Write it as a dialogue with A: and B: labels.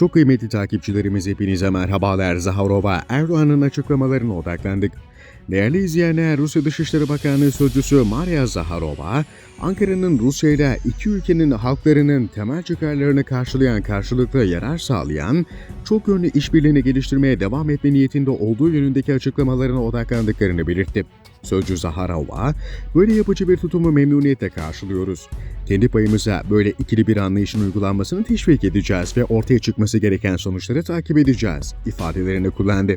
A: Çok kıymetli takipçilerimiz hepinize merhabalar. Zaharova Erdoğan'ın açıklamalarına odaklandık. Değerli izleyenler, Rusya Dışişleri Bakanlığı Sözcüsü Maria Zaharova, Ankara'nın Rusya ile iki ülkenin halklarının temel çıkarlarını karşılayan karşılıklı yarar sağlayan, çok yönlü işbirliğini geliştirmeye devam etme niyetinde olduğu yönündeki açıklamalarına odaklandıklarını belirtti. Sözcü Zaharova, böyle yapıcı bir tutumu memnuniyetle karşılıyoruz. Kendi payımıza böyle ikili bir anlayışın uygulanmasını teşvik edeceğiz ve ortaya çıkması gereken sonuçları takip edeceğiz ifadelerini kullandı.